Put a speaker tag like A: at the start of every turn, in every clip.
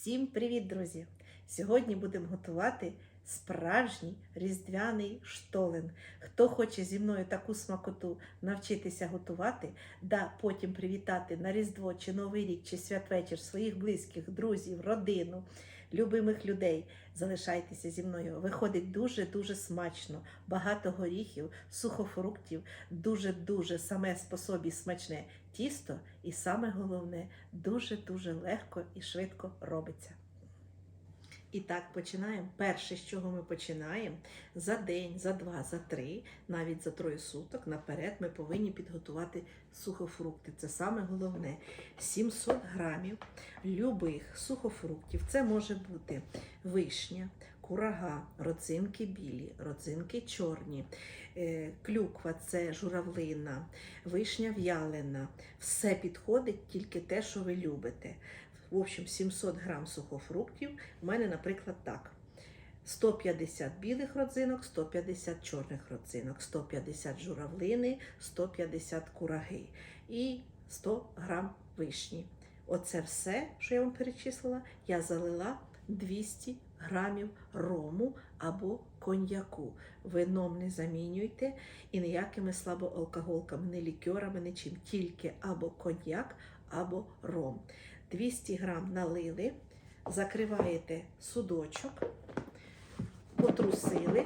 A: Всім привіт, друзі! Сьогодні будемо готувати справжній різдвяний штолен. Хто хоче зі мною таку смакоту навчитися готувати, да потім привітати на Різдво чи Новий рік чи святвечір своїх близьких, друзів, родину, любимих людей. Залишайтеся зі мною. Виходить дуже-дуже смачно, багато горіхів, сухофруктів, дуже-дуже саме по собі смачне тісто, і саме головне, дуже-дуже легко і швидко робиться. І так, починаємо. Перше, з чого ми починаємо, за день, за два, за три, навіть за троє суток наперед ми повинні підготувати сухофрукти. Це саме головне. 700 грамів любих сухофруктів. Це може бути вишня, курага, родзинки білі, родзинки чорні, е, клюква це журавлина, вишня в'ялена. Все підходить тільки те, що ви любите. В общем, 700 грам сухофруктів. У мене, наприклад, так. 150 білих родзинок, 150 чорних родзинок, 150 журавлини, 150 кураги і 100 грам вишні. Оце все, що я вам перечислила, я залила 200 грамів рому або коньяку. Вином не замінюйте і ніякими слабоалкоголками, не лікерами, нічим, тільки або коньяк, або ром. 200 грам налили, закриваєте судочок, потрусили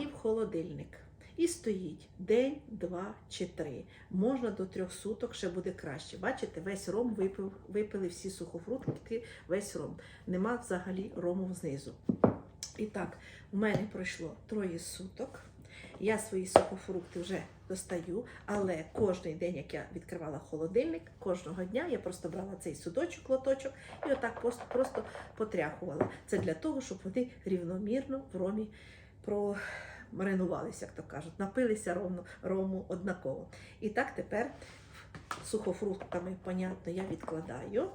A: і в холодильник. І стоїть день, два чи три. Можна до трьох суток ще буде краще. Бачите, весь ром випив, випили всі сухофрукти, весь ром. Нема взагалі рому знизу. І так, у мене пройшло троє суток. Я свої сухофрукти вже достаю, але кожен день, як я відкривала холодильник, кожного дня я просто брала цей судочок, лоточок і отак просто, просто потряхувала. Це для того, щоб вони рівномірно в ромі промаринувалися, як то кажуть, напилися ровно рому однаково. І так тепер сухофруктами, понятно, я відкладаю.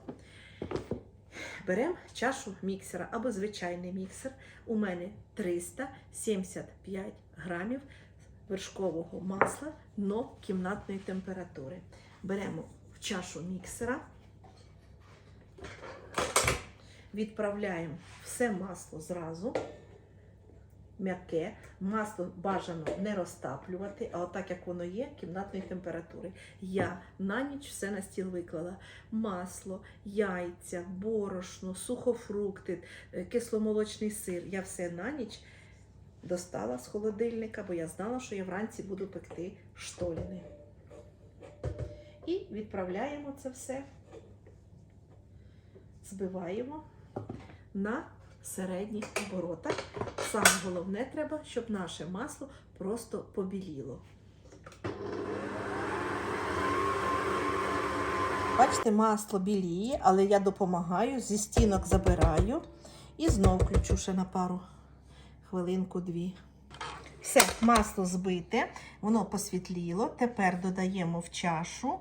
A: Беремо чашу міксера або звичайний міксер. У мене 375 грамів вершкового масла, но кімнатної температури. Беремо в чашу міксера, відправляємо все масло зразу. М'яке, масло бажано не розтаплювати, а отак як воно є, кімнатної температури. Я на ніч все на стіл виклала: масло, яйця, борошно, сухофрукти, е, кисломолочний сир. Я все на ніч достала з холодильника, бо я знала, що я вранці буду пекти штоліни. І відправляємо це все, збиваємо на середніх оборотах. Саме головне треба, щоб наше масло просто побіліло. Бачите, масло біліє, але я допомагаю, зі стінок забираю і знов включу ще на пару хвилинку-дві. Все, масло збите, воно посвітліло. Тепер додаємо в чашу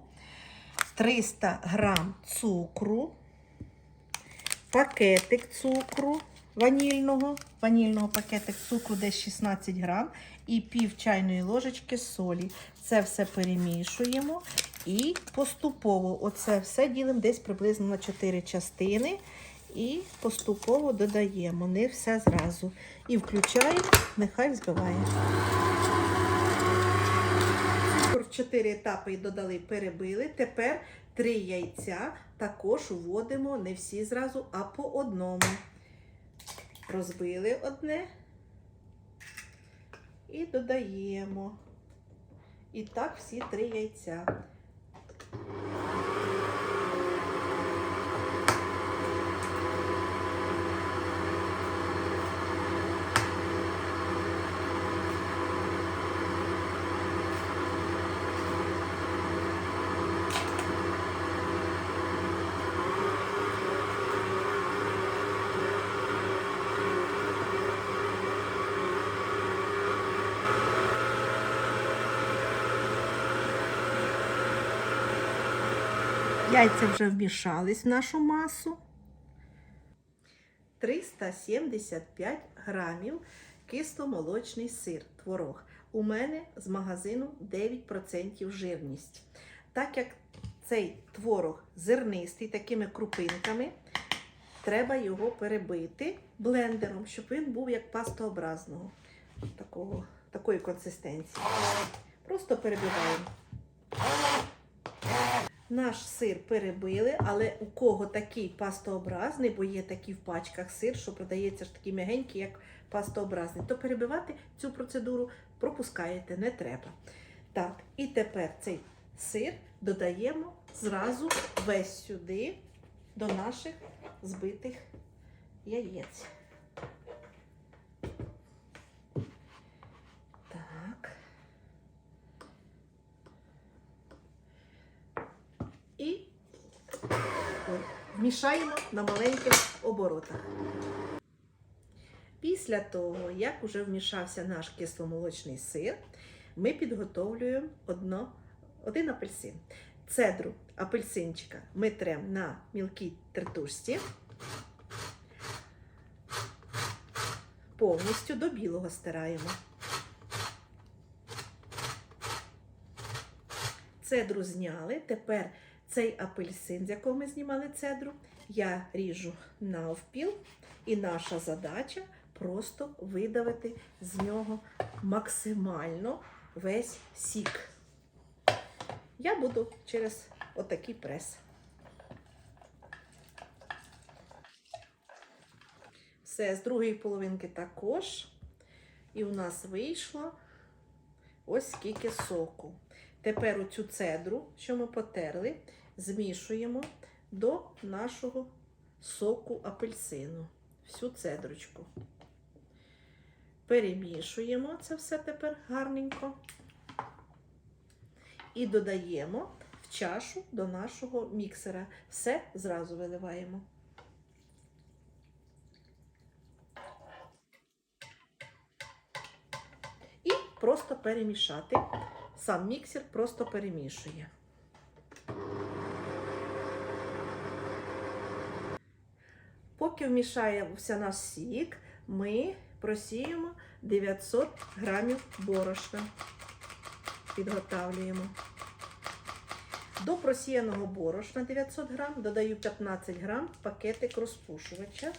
A: 300 грам цукру, пакетик цукру ванільного, ванільного пакетик цукру десь 16 грам і пів чайної ложечки солі. Це все перемішуємо і поступово оце все ділимо десь приблизно на 4 частини. І поступово додаємо, не все зразу. І включаємо, нехай взбиває. В 4 етапи додали, перебили. Тепер 3 яйця також вводимо не всі зразу, а по одному. Розбили одне і додаємо. І так всі три яйця. Яйця вже вмішались в нашу масу. 375 грамів кисломолочний сир, творог. У мене з магазину 9% жирність. Так як цей творог зернистий, такими крупинками, треба його перебити блендером, щоб він був як пастообразного, такого, такої консистенції. Просто перебиваємо. Наш сир перебили, але у кого такий пастообразний, бо є такі в пачках сир, що продається ж такий м'ягенький, як пастообразний, то перебивати цю процедуру пропускаєте, не треба. Так, і тепер цей сир додаємо зразу весь сюди до наших збитих яєць. Так. І вмішаємо на маленьких оборотах. Після того, як уже вмішався наш кисломолочний сир, ми підготовлюємо одно, один апельсин. Цедру апельсинчика ми тремо на мілкій тертушці. Повністю до білого стираємо. Цедру зняли. Тепер цей апельсин, з якого ми знімали цедру, я ріжу навпіл, і наша задача просто видавити з нього максимально весь сік. Я буду через отакий прес. Все, з другої половинки також. І у нас вийшло ось скільки соку. Тепер оцю цедру, що ми потерли, змішуємо до нашого соку апельсину. Всю цедрочку. Перемішуємо це все тепер гарненько. І додаємо в чашу до нашого міксера. Все зразу виливаємо. І просто перемішати. Сам міксер просто перемішує. Поки вмішається наш сік, ми просіємо 900 грамів борошна. Підготавлюємо. До просіяного борошна 900 грам додаю 15 грам пакетик розпушувача.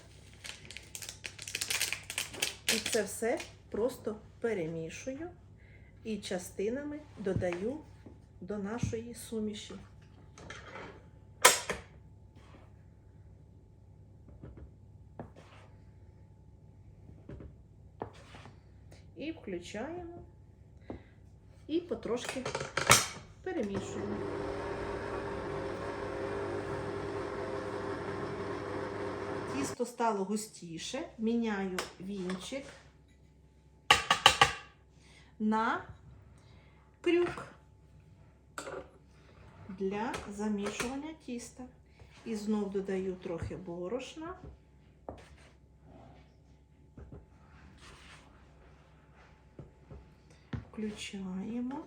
A: І це все просто перемішую і частинами додаю до нашої суміші. І включаємо і потрошки перемішуємо. Тісто стало густіше, міняю вінчик на крюк для замішування тіста. І знов додаю трохи борошна. Включаємо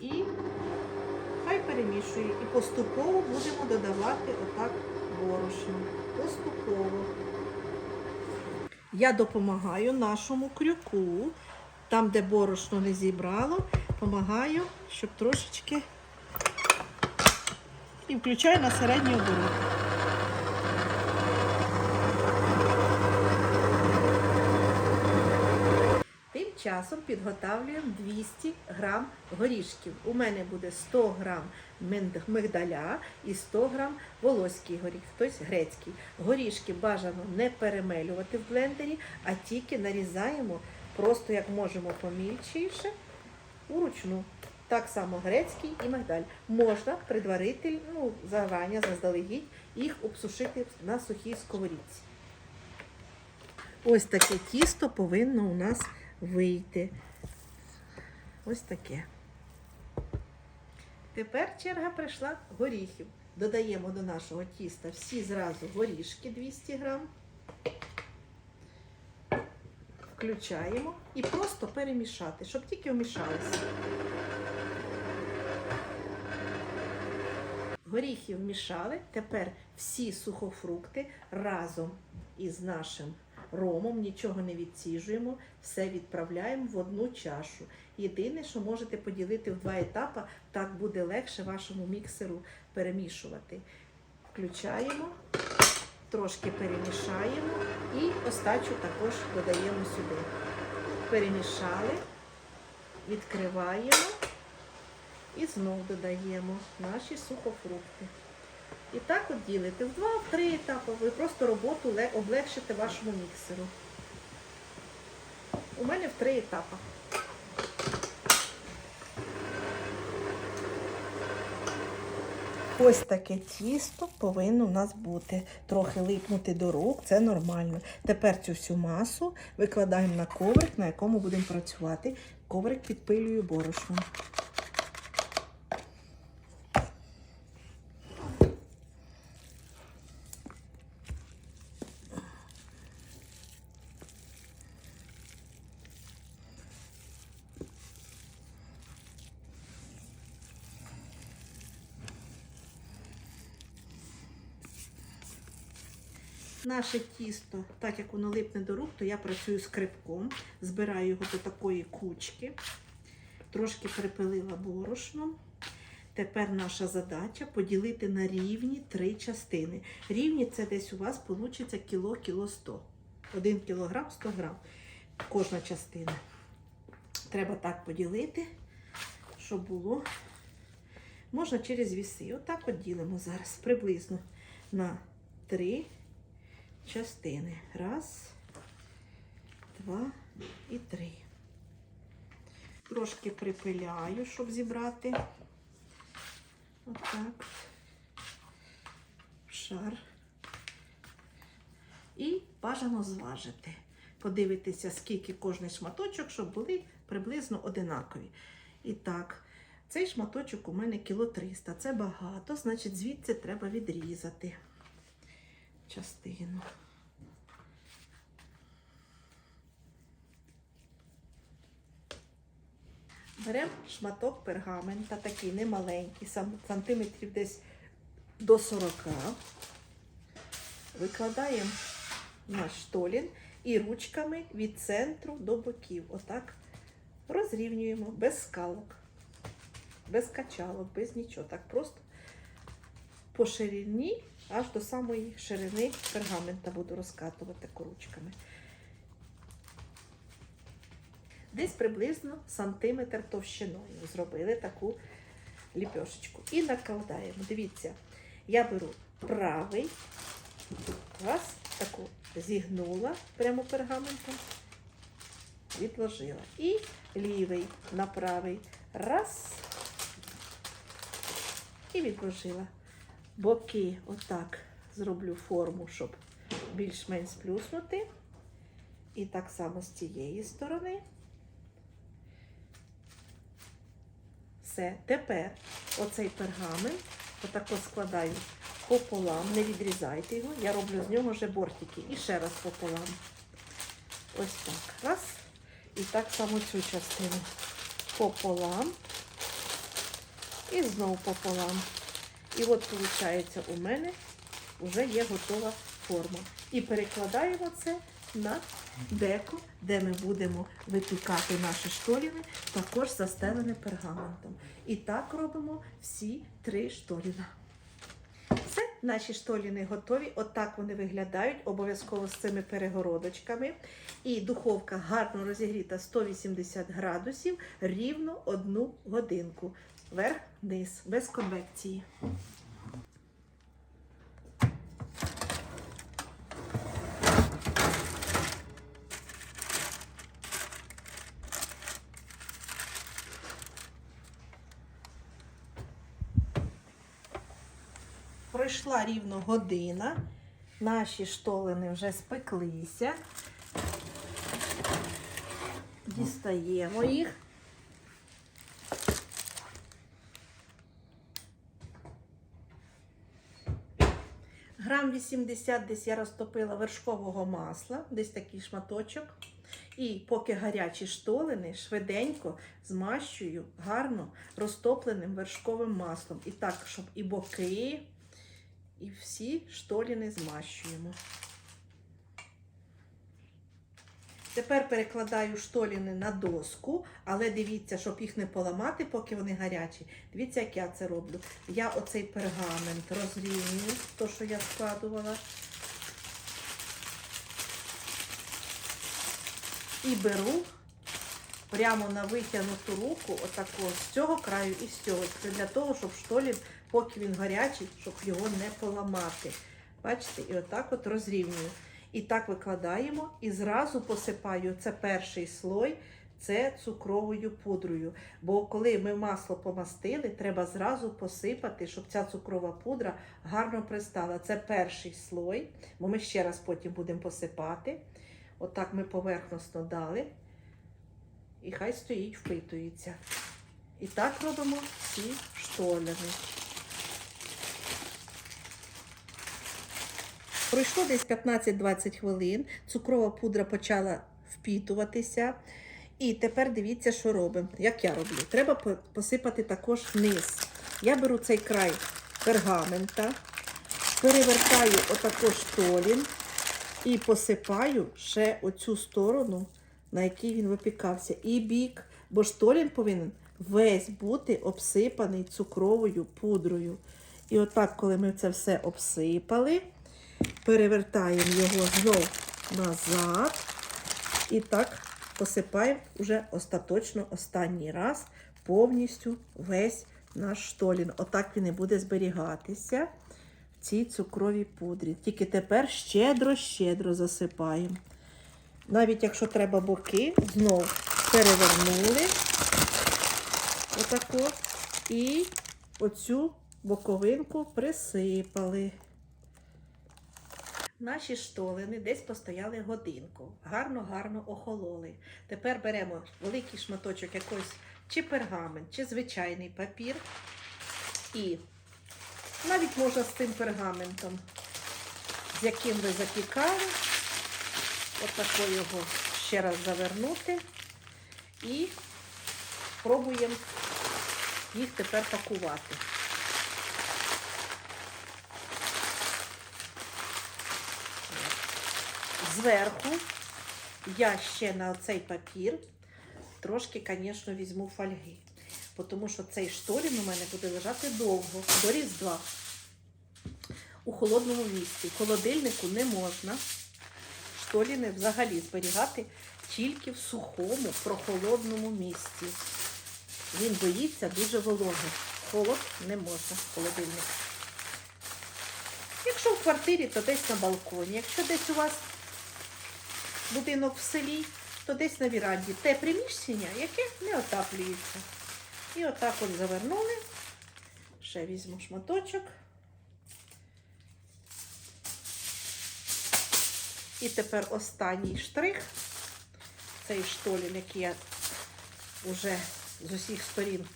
A: і хай перемішує. І поступово будемо додавати отак борошно. Поступово. Я допомагаю нашому крюку, там, де борошно не зібрало, допомагаю, щоб трошечки і включаю на середній оборот. Тим часом підготавлюємо 200 грам горішків. У мене буде 100 грам мигдаля і 100 грам волоський горіх, тобто грецький. Горішки бажано не перемелювати в блендері, а тільки нарізаємо просто як можемо помільчіше уручну. Так само грецький і мигдаль. Можна предварити, ну, зарані, заздалегідь, їх обсушити на сухій сковорідці. Ось таке тісто повинно у нас вийти. Ось таке. Тепер черга прийшла горіхів. Додаємо до нашого тіста всі зразу горішки 200 грам. Включаємо і просто перемішати, щоб тільки вмішалися. Горіхи вмішали. Тепер всі сухофрукти разом із нашим ромом, нічого не відсіжуємо, все відправляємо в одну чашу. Єдине, що можете поділити в два етапи, так буде легше вашому міксеру перемішувати. Включаємо Трошки перемішаємо і остачу також додаємо сюди. Перемішали, відкриваємо і знов додаємо наші сухофрукти. І так от ділите в два-три етапи. Ви просто роботу облегшите вашому міксеру. У мене в три етапи. Ось таке тісто повинно у нас бути. Трохи липнути до рук, це нормально. Тепер цю всю масу викладаємо на коврик, на якому будемо працювати. Коврик підпилюю борошном. Наше тісто, так як воно липне до рук, то я працюю скрипком, збираю його до такої кучки, трошки припилила борошном. Тепер наша задача поділити на рівні три частини. Рівні це десь у вас вийде кіло, кіло 100. 1 кілограм 100 грам. Кожна частина. Треба так поділити, щоб було. Можна через віси. Отак от ділимо зараз приблизно на 3 частини. Раз, два і три. Трошки припиляю, щоб зібрати. Отак. Шар. І бажано зважити. Подивитися, скільки кожний шматочок, щоб були приблизно одинакові. І так, цей шматочок у мене кіло 300. Це багато, значить, звідси треба відрізати частину. Беремо шматок пергамента, такий немаленький, сантиметрів десь до 40. Викладаємо наш штолін і ручками від центру до боків. Отак розрівнюємо без скалок, без качалок, без нічого. Так просто по ширині аж до самої ширини пергамента буду розкатувати ручками. Десь приблизно сантиметр товщиною зробили таку ліпешечку. І накладаємо. Дивіться, я беру правий, раз, таку зігнула прямо пергаментом, відложила. І лівий на правий. Раз. І відложила. Боки отак зроблю форму, щоб більш-менш сплюснути. І так само з цієї сторони. Все. Тепер оцей пергамент отако складаю пополам, не відрізайте його. Я роблю з нього вже бортики. І ще раз пополам. Ось так. Раз. І так само цю частину пополам. І знову пополам. І от, виходить, у мене вже є готова форма. І перекладаємо це на деко, де ми будемо випікати наші штоліни, також застелене пергаментом. І так робимо всі три штоліна. Все, наші штоліни готові. Отак вони виглядають, обов'язково з цими перегородочками. І духовка гарно розігріта 180 градусів рівно одну годинку. Вверх-вниз, без конвекції. Пройшла рівно година. Наші штолини вже спеклися. Дістаємо їх. Грам 80 десь я розтопила вершкового масла, десь такий шматочок. І поки гарячі штолини, швиденько змащую гарно розтопленим вершковим маслом. І так, щоб і боки, і всі штоліни змащуємо. Тепер перекладаю штоліни на доску, але дивіться, щоб їх не поламати, поки вони гарячі. Дивіться, як я це роблю. Я оцей пергамент розрівнюю, то, що я складувала. І беру прямо на витягнуту руку, отако, з цього краю і з цього. Це для того, щоб штолін, поки він гарячий, щоб його не поламати. Бачите, і отак от розрівнюю. І так викладаємо і зразу посипаю. Це перший слой, це цукровою пудрою. Бо коли ми масло помастили, треба зразу посипати, щоб ця цукрова пудра гарно пристала. Це перший слой, бо ми ще раз потім будемо посипати. Отак ми поверхносно дали. І хай стоїть, впитується. І так робимо всі штоляни. Пройшло десь 15-20 хвилин, цукрова пудра почала впітуватися. І тепер дивіться, що робимо. Як я роблю. Треба посипати також низ. Я беру цей край пергамента, перевертаю отако штолін і посипаю ще оцю сторону, на якій він випікався, і бік, бо штолін повинен весь бути обсипаний цукровою пудрою. І отак, коли ми це все обсипали, перевертаємо його знов назад. І так посипаємо вже остаточно останній раз повністю весь наш штолін. Отак він і буде зберігатися в цій цукровій пудрі. Тільки тепер щедро-щедро засипаємо. Навіть якщо треба боки, знов перевернули отако і оцю боковинку присипали. Наші штолини десь постояли годинку, гарно-гарно охололи. Тепер беремо великий шматочок якогось чи пергамент, чи звичайний папір. І навіть можна з тим пергаментом, з яким ви запікали, отако його ще раз завернути. І пробуємо їх тепер пакувати. Зверху я ще на цей папір трошки, звісно, візьму фольги. Тому що цей штолін у мене буде лежати довго, до Різдва. У холодному місці. Холодильнику не можна штоліни взагалі зберігати тільки в сухому, прохолодному місці. Він боїться дуже вологи. Холод не можна холодильник. Якщо в квартирі, то десь на балконі. Якщо десь у вас будинок в селі, то десь на віранді. Те приміщення, яке не отаплюється. І отак от завернули. Ще візьму шматочок. І тепер останній штрих. Цей штолін, який я вже з усіх сторін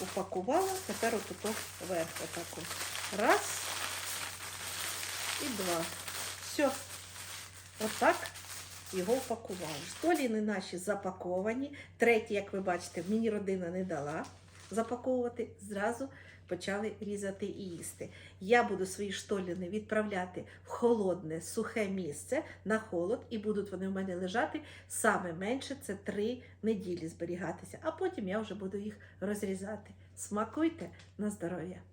A: упакувала. Тепер отут вверх отаку. Раз і два. Все. Отак його упакували. Штоліни наші запаковані. Третій, як ви бачите, мені родина не дала запаковувати. Зразу почали різати і їсти. Я буду свої штоліни відправляти в холодне, сухе місце на холод, і будуть вони в мене лежати саме менше це три неділі зберігатися. А потім я вже буду їх розрізати. Смакуйте на здоров'я!